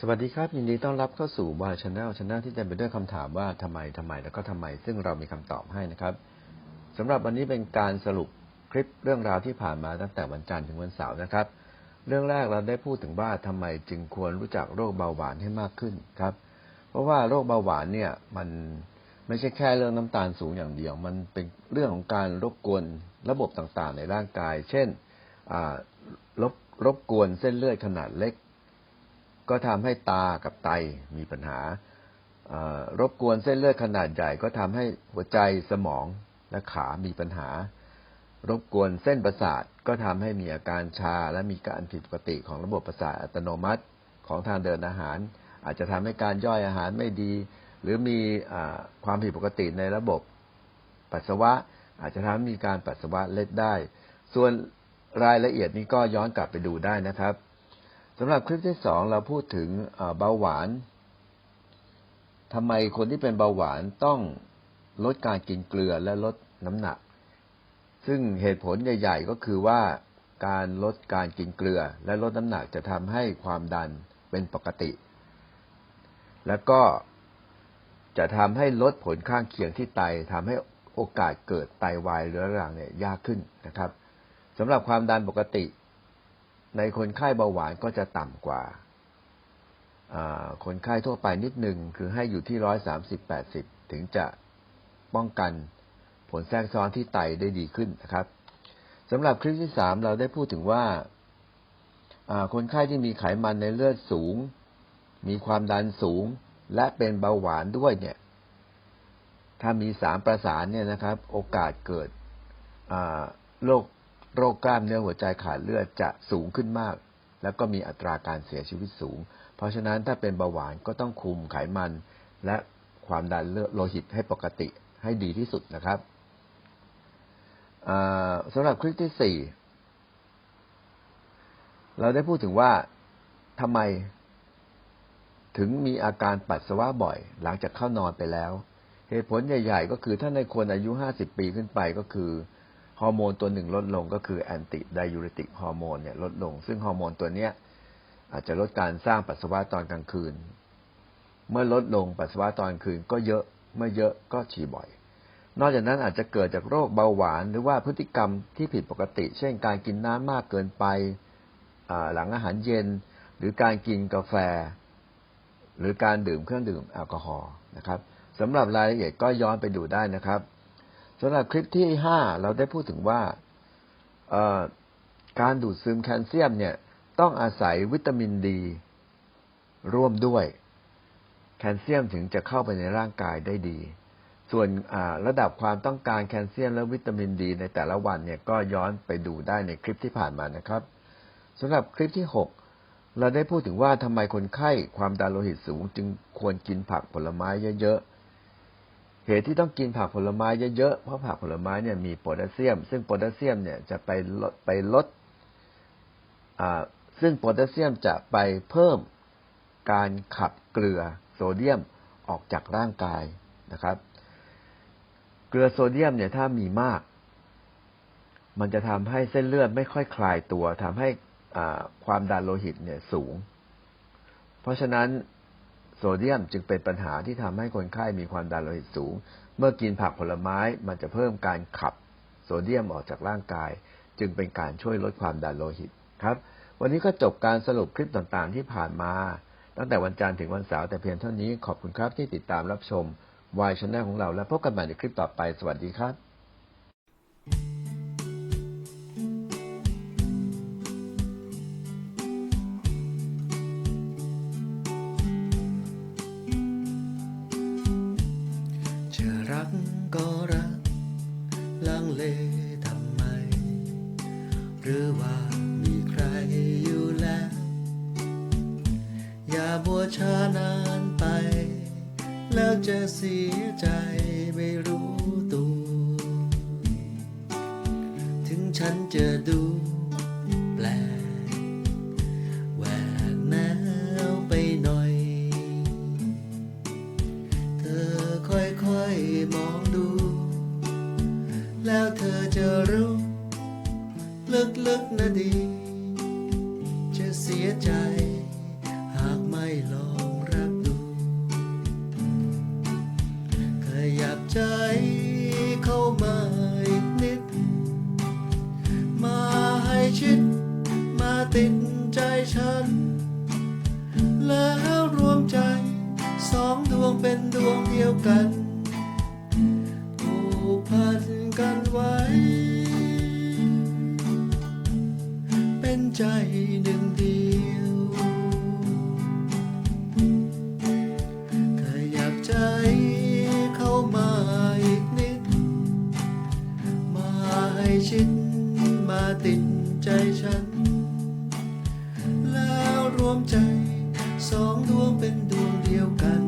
สวัสดีครับ ยินดีต้อนรับเข้าสู่วายชาแนลชาแนลที่เต็มไปด้วยคำถามว่าทำไมทำไมแล้วก็ทำไม ซึ่งเรามีคำตอบให้นะครับสำหรับวันนี้เป็นการสรุปคลิปเรื่องราวที่ผ่านมาตั้งแต่วันจันทร์ถึงวันเสาร์นะครับ เรื่องแรกเราได้พูดถึงว่าทำไมจึงควรรู้จักโรคเบาหวานให้มากขึ้นครับ เพราะว่าโรคเบาหวานเนี่ยมันไม่ใช่แค่เรื่องน้ำตาลสูงอย่างเดียว มันเป็นเรื่องของการรบกวนระบบต่างๆ ในร่างกาย เช่นรบรบกวนเส้นเลือดขนาดเล็ก ก็ทำให้ตากับไตมีปัญหารบกวนเส้นเลือดขนาดใหญ่ก็ทำให้หัวใจสมองและขามีปัญหา รบกวนเส้นประสาทก็ทำให้มีอาการชาและมีการผิดปกติของระบบประสาทอัตโนมัติของทางเดินอาหาร อาจจะทำให้การย่อยอาหารไม่ดี หรือมีอความผิดปกติในระบบปัสสาวะ อาจจะทำให้มีการปัสสาวะเล็ดได้ ส่วนรายละเอียดนี้ก็ย้อนกลับไปดูได้นะครับ สำหรับคลิปที่สองเราพูดถึงเบาหวานทำไมคนที่เป็นเบาหวานต้องลดการกินเกลือและลดน้ำหนัก ซึ่งเหตุผลใหญ่ ๆ ก็คือว่าการลดการกินเกลือ และลดน้ำหนักจะทำให้ความดันเป็นปกติ แล้วก็จะทำให้ลดผลข้างเคียงที่ไตทำให้โอกาสเกิดไตวายเรื้อรังเนี่ยยากขึ้นนะครับสำหรับความดันปกติ ในคนไข้เบาหวานก็จะต่ำกว่าคนไข้ทั่วไปนิดหนึ่งคือให้อยู่ที่ร้อยสามสิบแปดสิบถึงจะป้องกันผลแทรกซ้อนที่ไตได้ดีขึ้นนะครับสำหรับคลิปที่สามเราได้พูดถึงว่าคนไข้ที่มีไขมันในเลือดสูง มีความดันสูง และเป็นเบาหวานด้วยเนี่ย ถ้ามีสามประสานเนี่ยนะครับ โอกาสเกิดโรค โรคกล้ามเนื้อหัวใจขาดเลือดจะสูงขึ้นมาก แล้วก็มีอัตราการเสียชีวิตสูง เพราะฉะนั้นถ้าเป็นเบาหวานก็ต้องคุมไขมัน และความดันเลือดโลหิตให้ปกติให้ดีที่สุดนะครับสำหรับคลิปที่สี่เราได้พูดถึงว่าทำไมถึงมีอาการปัสสาวะบ่อย หลังจากเข้านอนไปแล้ว เหตุผลใหญ่ ๆ ก็คือถ้าในคนอายุ 50 ปีขึ้นไปก็คือ ฮอร์โมนตัวหนึ่งลดลงก็คือแอนติไดยูริติกฮอร์โมนเนี่ยลดลง ซึ่งฮอร์โมนตัวเนี้ยอาจจะลดการสร้างปัสสาวะตอนกลางคืน เมื่อลดลงปัสสาวะตอนคืนก็เยอะ เมื่อเยอะก็ฉี่บ่อย นอกจากนั้นอาจจะเกิดจากโรคเบาหวาน หรือว่าพฤติกรรมที่ผิดปกติ เช่นการกินน้ำมากเกินไป หลังอาหารเย็น หรือการกินกาแฟ หรือการดื่มเครื่องดื่มแอลกอฮอล์นะครับสำหรับรายละเอียดก็ย้อนไปดูได้นะครับ สำหรับคลิปที่ห้าเราได้พูดถึงว่าการดูดซึมแคลเซียมเนี่ยต้องอาศัยวิตามินดี ร่วมด้วย แคลเซียมถึงจะเข้าไปในร่างกายได้ดี ส่วนระดับความต้องการแคลเซียมและวิตามินดีในแต่ละวันเนี่ยก็ย้อนไปดูได้ในคลิปที่ผ่านมานะครับสำหรับคลิปที่หกเราได้พูดถึงว่าทำไมคนไข้ความดันโลหิตสูง จึงควรกินผักผลไม้เยอะๆ เหตุที่ต้องกินผักผลไม้เยอะๆ เพราะผักผลไม้เนี่ยมีโพแทสเซียม ซึ่งโพแทสเซียมเนี่ยจะไปลดไปลดอ่าซึ่งโพแทสเซียมจะไปเพิ่มการขับเกลือโซเดียมออกจากร่างกายนะครับ เกลือโซเดียมเนี่ยถ้ามีมาก มันจะทำให้เส้นเลือดไม่ค่อยคลายตัวทำให้ความดันโลหิตเนี่ยสูง เพราะฉะนั้น โซเดียมจึงเป็นปัญหาที่ทำให้คนไข้มีความดันโลหิตสูง เมื่อกินผักผลไม้มันจะเพิ่มการขับโซเดียมออกจากร่างกาย จึงเป็นการช่วยลดความดันโลหิตครับ วันนี้ก็จบการสรุปคลิปต่างๆ ที่ผ่านมา ตั้งแต่วันจันทร์ถึงวันเสาร์แต่เพียงเท่านี้ขอบคุณครับที่ติดตามรับชมวายชแนลของเราและพบกันใหม่ในคลิปต่อไปสวัสดีครับ ลังเลทำไม หรือว่ามีใครอยู่แล้ว อย่าบัวช้านานไป แล้วจะเสียใจไม่รู้ตัว ถึงฉันจะดู สียใจ หากไม่ลองรักดู ขยับใจเข้ามาอีกนิด มาให้ชิด มาติดใจฉัน แล้วรวมใจสองดวงเป็นดวงเดียวกันผูกพันกันไว้ เป็นใจหนึ่ง วงเป็นดวงเดียวกัน